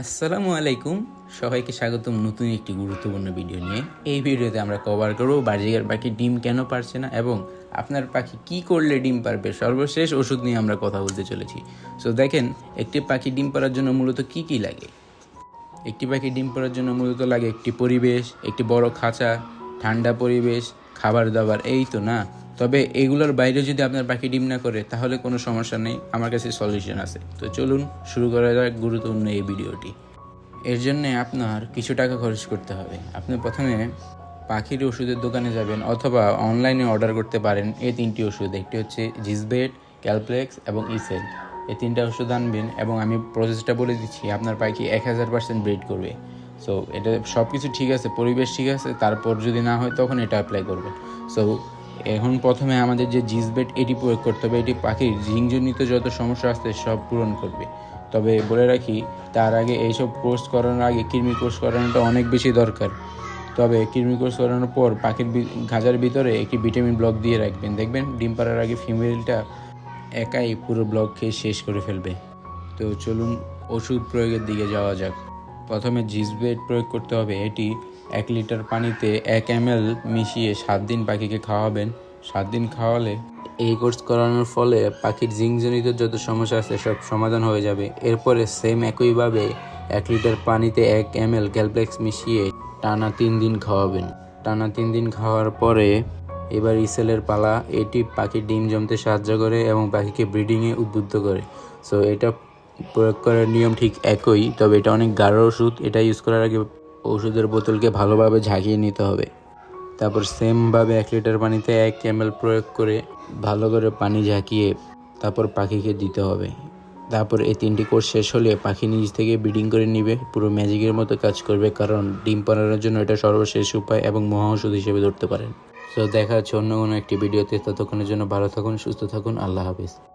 আসসালামু আলাইকুম। সবাইকে স্বাগতম নতুন একটি গুরুত্বপূর্ণ ভিডিও নিয়ে। এই ভিডিওতে আমরা কভার করব বাজিকার পাখি ডিম কেন পারছে না এবং আপনার পাখি কি করলে ডিম পারবে? সর্বশেষ ওষুধ নিয়ে আমরা কথা বলতে চলেছি। সো দেখেন, একটি পাখি ডিম পারার জন্য মূলত কি কি লাগে? একটি পাখি ডিম পাড়ার জন্য মূলত লাগে একটি পরিবেশ, একটি বড় খাঁচা, ঠান্ডা পরিবেশ, খাবার দাবার, এই তো না? তবে এগুলোর বাইরে যদি আপনার পাখি ডিম না করে, তাহলে কোনো সমস্যা নেই। আমার কাছে সলিউশন আছে। তো চলুন শুরু করা যাক গুরুত্বপূর্ণ এই ভিডিওটি। এর জন্য আপনার কিছু টাকা খরচ করতে হবে। আপনি প্রথমে পাখির ওষুধের দোকানে যাবেন অথবা অনলাইনে অর্ডার করতে পারেন এই তিনটি ওষুধ। একটি হচ্ছে জিসবেট ক্যালপ্লেক্স এবং ইসেল এই তিনটা ওষুধ আনবেন এবং আমি প্রসেসটা বলে দিচ্ছি, আপনার পাখি এক হাজার পার্সেন্ট ব্রিড করবে। সো এটা সব কিছু ঠিক আছে, পরিবেশ ঠিক আছে, তারপর যদি না হয় তখন এটা অ্যাপ্লাই করবেন। সো এখন প্রথমে আমাদের যে জিসবেট এটি প্রয়োগ করতে হবে। এটি পাখির জিংজনিত যত সমস্যা আছে, সব পূরণ করবে। তবে বলে রাখি, তার আগে এইসব কোর্স করানোর আগে কৃমি কোর্স করানোটা অনেক বেশি দরকার। তবে কৃমি কোর্স করানোর পর পাখির খাঁচার ভিতরে একটি ভিটামিন ব্লক দিয়ে রাখবেন। দেখবেন, ডিম পাড়ার আগে ফিমেলটা একাই পুরো ব্লক খেয়ে শেষ করে ফেলবে। তো চলুন, ওষুধ প্রয়োগের দিকে যাওয়া যাক। প্রথমে জিসবেট প্রয়োগ করতে হবে। এটি এক লিটার পানিতে এক এম মিশিয়ে সাত দিন পাখিকে খাওয়াবেন। সাত দিন খাওয়ালে এই কোর্স করানোর ফলে পাখির জিংজনিত যত সমস্যা আছে সব সমাধান হয়ে যাবে। এরপরে সেম একইভাবে এক লিটার পানিতে এক এম এল ক্যালপ্লেক্স মিশিয়ে টানা তিন দিন খাওয়াবেন। টানা তিন দিন খাওয়ার পরে এবার ইসেলের পালা, এটি পাখির ডিম জমতে সাহায্য করে এবং পাখিকে ব্রিডিংয়ে উদ্বুদ্ধ করে। সো এটা প্রয়োগ করার নিয়ম ঠিক একই, তবে এটা অনেক গাঢ় ওষুধ, এটা ইউজ করার আগে ওষুধের বোতলকে ভালোভাবে ঝাঁকিয়ে নিতে হবে। তারপর সেমভাবে এক লিটার পানিতে এক এম প্রয়োগ করে ভালো করে পানি ঝাঁকিয়ে তারপর পাখিকে দিতে হবে। তারপর এই তিনটি কোর্স শেষ হলে পাখি নিজ থেকে ব্রিডিং করে নিবে। পুরো ম্যাজিকের মতো কাজ করবে কারণ ডিম পাড়ানোর জন্য এটা সর্বশেষ উপায় এবং মহা ওষুধ হিসেবে ধরতে পারেন। তো দেখা হচ্ছে অন্য কোনো একটি ভিডিওতে। ততক্ষণের জন্য ভালো থাকুন, সুস্থ থাকুন, আল্লাহ হাফিজ।